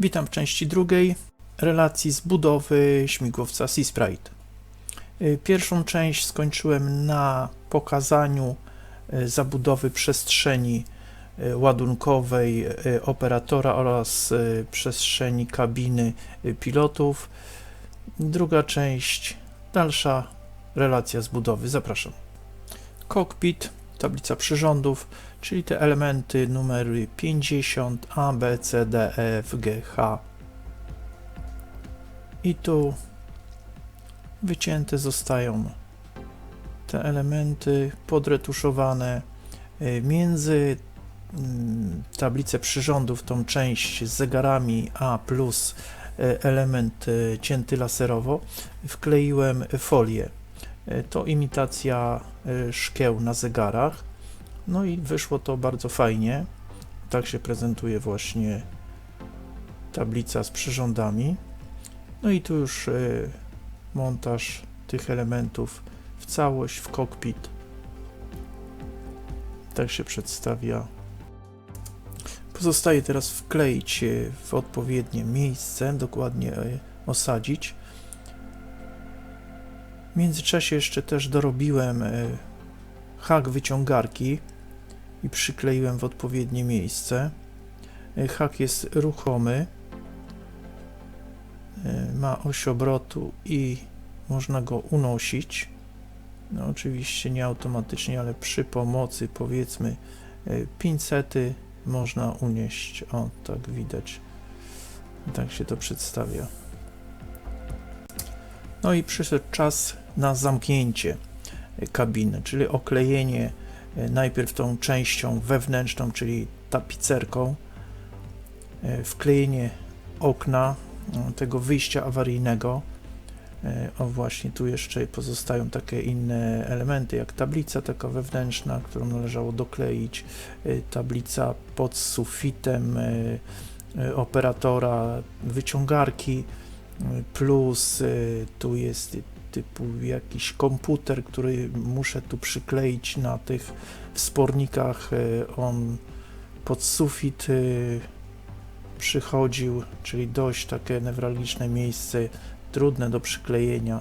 Witam w części drugiej relacji z budowy śmigłowca Sea Sprite. Y, Pierwszą część skończyłem na pokazaniu y, zabudowy przestrzeni y, ładunkowej operatora oraz przestrzeni kabiny pilotów. Druga część, dalsza relacja z budowy. Zapraszam. Cockpit, tablica przyrządów, czyli te elementy numery 50 A, B, C, D, E, F, G, H. I tu wycięte zostają te elementy podretuszowane y, między mm, tablicę przyrządów, tą część z zegarami A plus y, element y, cięty laserowo, wkleiłem folię. Y, To imitacja y, szkieł na zegarach. No i wyszło to bardzo fajnie. Tak się prezentuje właśnie tablica z przyrządami. No i tu już y, montaż tych elementów w całość w cockpit. Tak się przedstawia. Pozostaje teraz wkleić w odpowiednie miejsce, dokładnie osadzić. W międzyczasie jeszcze też dorobiłem y, hak wyciągarki i przykleiłem w odpowiednie miejsce. Y, Hak jest ruchomy, y, ma oś obrotu i można go unosić. No, oczywiście nie automatycznie, ale przy pomocy powiedzmy pincety można unieść. O, tak widać. Tak się to przedstawia. No i przyszedł czas na zamknięcie kabiny, czyli oklejenie y, najpierw tą częścią wewnętrzną, czyli tapicerką, y, wklejenie okna y, tego wyjścia awaryjnego. O właśnie tu jeszcze pozostają takie inne elementy, jak tablica taka wewnętrzna, którą należało dokleić, tablica pod sufitem operatora, wyciągarki, plus tu jest typu jakiś komputer, który muszę tu przykleić na tych wspornikach. y, On pod sufit y, przychodził, czyli dość takie newralgiczne miejsce, trudne do przyklejenia.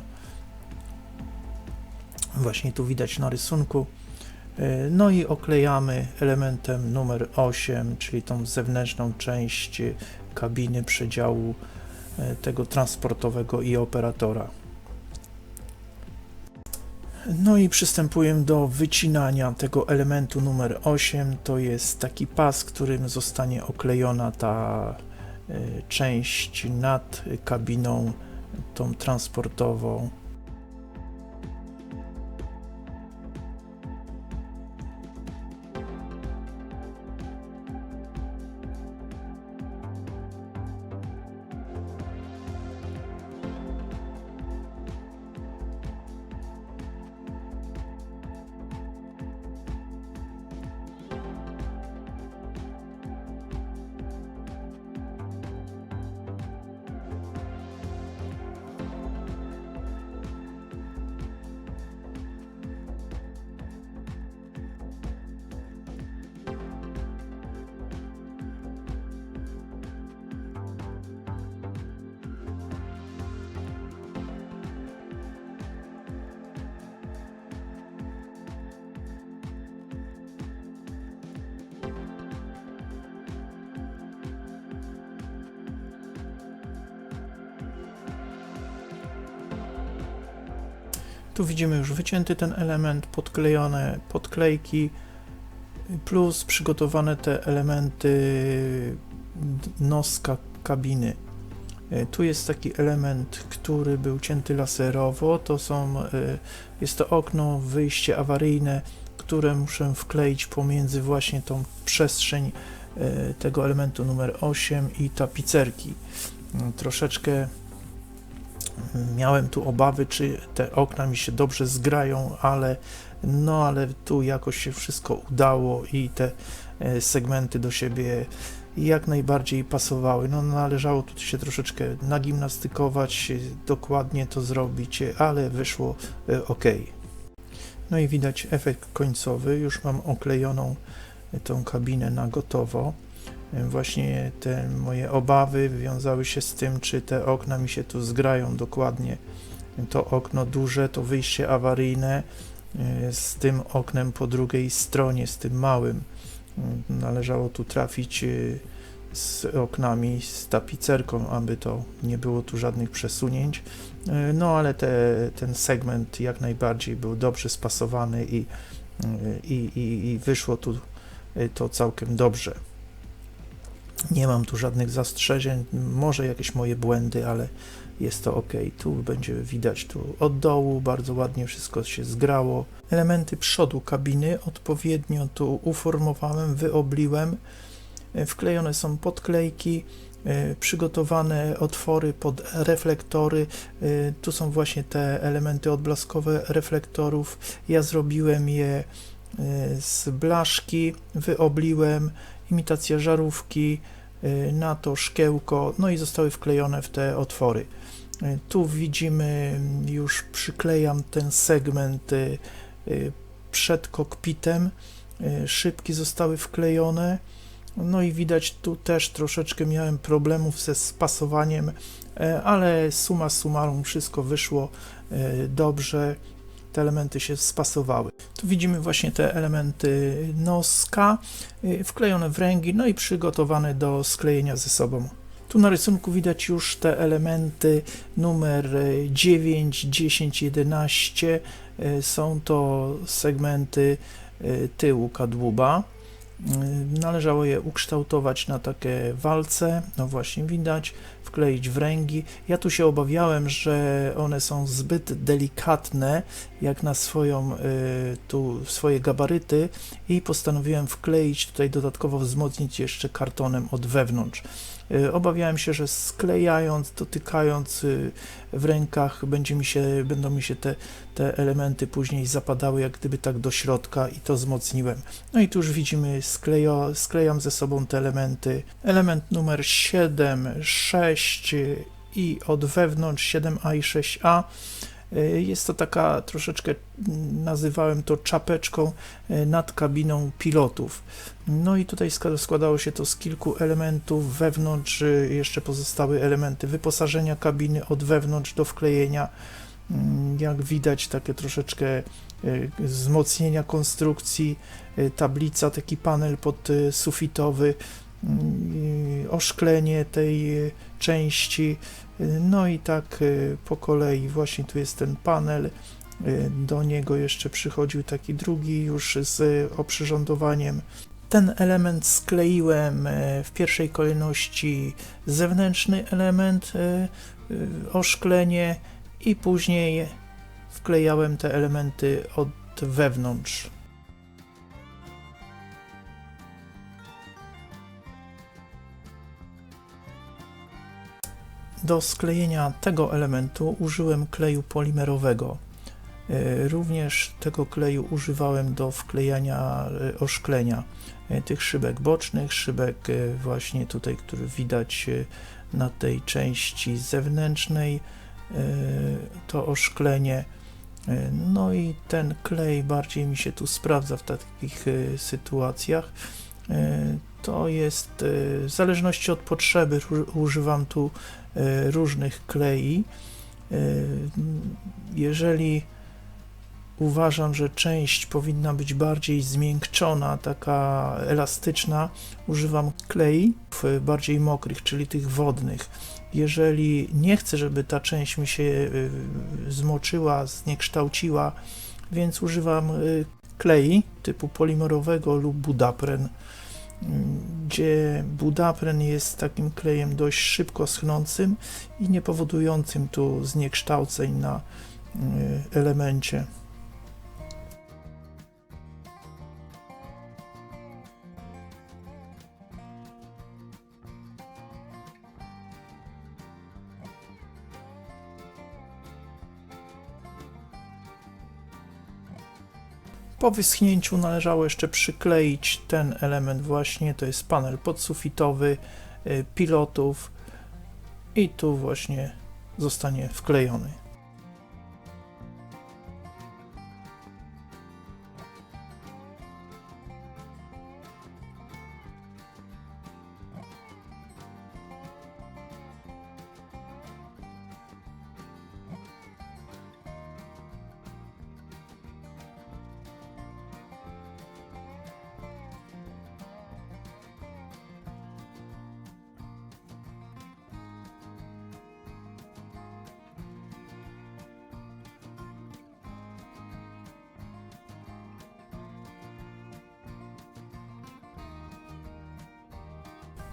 Właśnie tu widać na rysunku. Y, No i oklejamy elementem numer 8, czyli tą zewnętrzną część kabiny przedziału tego transportowego i operatora. No i przystępuję do wycinania tego elementu numer 8. To jest taki pas, którym zostanie oklejona ta y, część nad kabiną, tą transportową. Tu widzimy już wycięty ten element, podklejone podklejki, plus przygotowane te elementy noska kabiny. E, Tu jest taki element, który był cięty laserowo. To są, e, jest to okno, wyjście awaryjne, które muszę wkleić pomiędzy właśnie tą przestrzeń e, tego elementu numer 8 i tapicerki. Troszeczkę miałem tu obawy, czy te okna mi się dobrze zgrają, ale no ale tu jakoś się wszystko udało i te e, segmenty do siebie jak najbardziej pasowały. No należało tu się troszeczkę nagimnastykować, e, dokładnie to zrobić, e, ale wyszło ok. No i widać efekt końcowy. Już mam oklejoną e, tą kabinę na gotowo. Właśnie te moje obawy wiązały się z tym, czy te okna mi się tu zgrają dokładnie. To okno duże, to wyjście awaryjne e, z tym oknem po drugiej stronie, z tym małym. Należało tu trafić e, z oknami, z tapicerką, aby to nie było tu żadnych przesunięć. E, No ale te, ten segment jak najbardziej był dobrze spasowany i, i, i, i wyszło tu to całkiem dobrze. Nie mam tu żadnych zastrzeżeń, może jakieś moje błędy, ale jest to ok. Tu będzie widać tu od dołu, bardzo ładnie wszystko się zgrało. Elementy przodu kabiny odpowiednio tu uformowałem, wyobliłem. E, Wklejone są podklejki, e, przygotowane otwory pod reflektory. E, Tu są właśnie te elementy odblaskowe reflektorów. Ja zrobiłem je z blaszki, wyobliłem, imitacja żarówki, e, na to szkiełko, no i zostały wklejone w te otwory. E, Tu widzimy, już przyklejam ten segment e, przed kokpitem. Szybki zostały wklejone. No i widać tu też troszeczkę miałem problemów ze spasowaniem, ale suma summarum wszystko wyszło dobrze. Te elementy się spasowały. Tu widzimy właśnie te elementy noska e, wklejone w ręgi, no i przygotowane do sklejenia ze sobą. Tu na rysunku widać już te elementy numer e, 9, 10, 11. E, Są to segmenty e, tyłu kadłuba. Y, Należało je ukształtować na takie walce, no właśnie widać, wkleić w ręgi. Ja tu się obawiałem, że one są zbyt delikatne, jak na swoją, y, tu swoje gabaryty i postanowiłem wkleić tutaj dodatkowo wzmocnić jeszcze kartonem od wewnątrz. Y, Obawiałem się, że sklejając, dotykając y, w rękach będzie mi się, będą mi się te, te elementy później zapadały jak gdyby tak do środka i to wzmocniłem. No i tu już widzimy, sklejo, sklejam ze sobą te elementy. Element numer 7, 6 y, i od wewnątrz 7a i 6a. Y, Jest to taka troszeczkę, mm, nazywałem to czapeczką y, nad kabiną pilotów. No i tutaj składało się to z kilku elementów. Wewnątrz y, jeszcze pozostały elementy wyposażenia kabiny od wewnątrz do wklejenia. Mm, Jak widać, takie troszeczkę y, wzmocnienia konstrukcji, tablica, taki panel podsufitowy, y, oszklenie tej y, części. Y, No i tak y, po kolei, właśnie tu jest ten panel. y, Do niego jeszcze przychodził taki drugi, już z oprzyrządowaniem. Ten element skleiłem e, w pierwszej kolejności zewnętrzny element, oszklenie i później wklejałem te elementy od wewnątrz. Do sklejenia tego elementu użyłem kleju polimerowego. E, Również tego kleju używałem do wklejania e, oszklenia e, tych szybek bocznych, szybek właśnie tutaj, który widać na tej części zewnętrznej, to oszklenie. No i ten klej bardziej mi się tu sprawdza w takich sytuacjach. E, To jest e, w zależności od potrzeby, używam tu e, różnych klei. Jeżeli uważam, że część powinna być bardziej zmiękczona, taka elastyczna, używam klei bardziej mokrych, czyli tych wodnych. Jeżeli nie chcę, żeby ta część mi się zmoczyła, zniekształciła, więc używam klei typu polimerowego lub budapren, gdzie budapren jest takim klejem dość szybko schnącym i nie powodującym tu zniekształceń na y, elemencie. Po wyschnięciu należało jeszcze przykleić ten element właśnie, to jest panel podsufitowy y, pilotów i tu właśnie zostanie wklejony.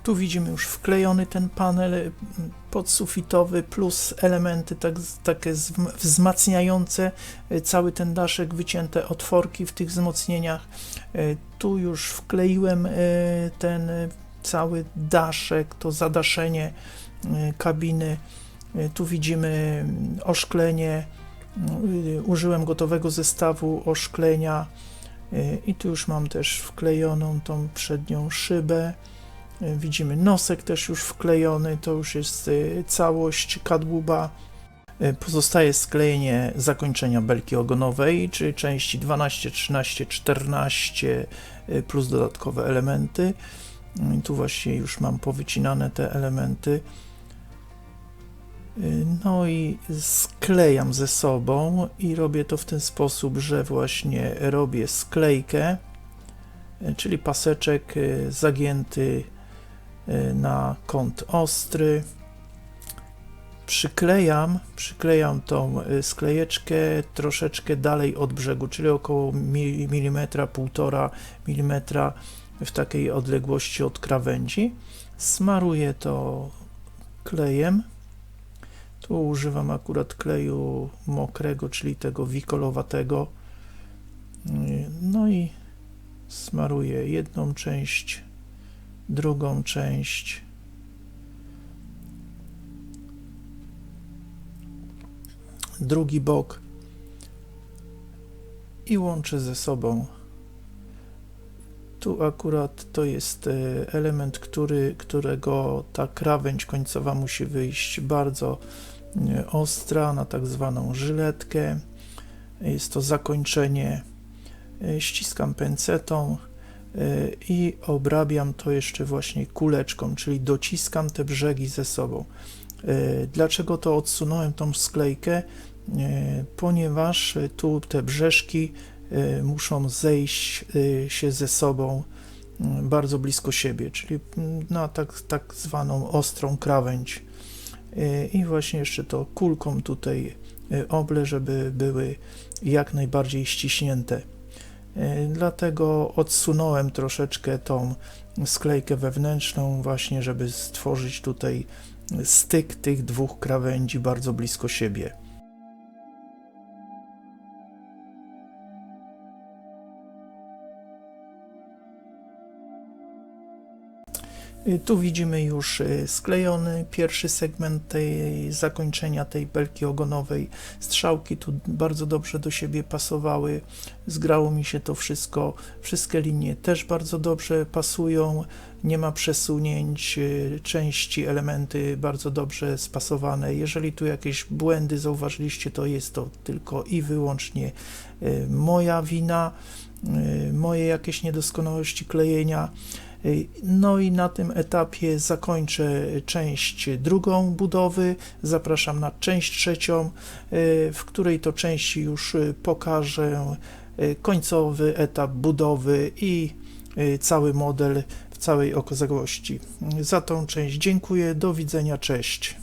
Tu widzimy już wklejony ten panel y, podsufitowy plus elementy tak, takie zm- wzmacniające y, cały ten daszek, wycięte otworki w tych wzmocnieniach. Y, Tu już wkleiłem ten cały daszek, to zadaszenie kabiny. Tu widzimy mm, oszklenie. Użyłem gotowego zestawu oszklenia i tu już mam też wklejoną tą przednią szybę. Widzimy nosek też już wklejony, to już jest y, całość kadłuba. Y, Pozostaje sklejenie zakończenia belki ogonowej, czyli części 12, 13, 14 y, plus dodatkowe elementy. Y, Tu właśnie już mam powycinane te elementy. Y, No i sklejam ze sobą i robię to w ten sposób, że właśnie robię sklejkę, czyli paseczek zagięty na kąt ostry. Przyklejam, przyklejam tą y, sklejeczkę troszeczkę dalej od brzegu, czyli około mi- milimetra, półtora milimetra w takiej odległości od krawędzi. Smaruję to klejem. Tu używam akurat kleju mokrego, czyli tego wikolowatego. Y, No i smaruję jedną część, drugą część. Drugi bok i łączę ze sobą. Tu akurat to jest e, element, który, którego ta krawędź końcowa musi wyjść bardzo e, ostra na tak zwaną żyletkę. Jest to zakończenie. E, Ściskam pęcetą i obrabiam to jeszcze właśnie kuleczką, czyli dociskam te brzegi ze sobą. E, Dlaczego to odsunąłem tą sklejkę? E, Ponieważ e, tu te brzeżki e, muszą zejść e, się ze sobą bardzo blisko siebie, czyli na tak, tak zwaną ostrą krawędź. E, I właśnie jeszcze to kulką tutaj e, oble, żeby były jak najbardziej ściśnięte. E, Dlatego odsunąłem troszeczkę tą sklejkę wewnętrzną, właśnie, żeby stworzyć tutaj styk tych dwóch krawędzi bardzo blisko siebie. Tu widzimy już y, sklejony pierwszy segment tej zakończenia tej belki ogonowej. Strzałki tu bardzo dobrze do siebie pasowały. Zgrało mi się to wszystko. Wszystkie linie też bardzo dobrze pasują. Nie ma przesunięć, y, części, elementy bardzo dobrze spasowane. Jeżeli tu jakieś błędy zauważyliście, to jest to tylko i wyłącznie y, moja wina, y, moje jakieś niedoskonałości klejenia. Y, No i na tym etapie zakończę część drugą budowy. Zapraszam na część trzecią, y, w której to części już y, pokażę końcowy etap budowy i cały model w całej okazałości. Za tą część dziękuję. Do widzenia. Cześć.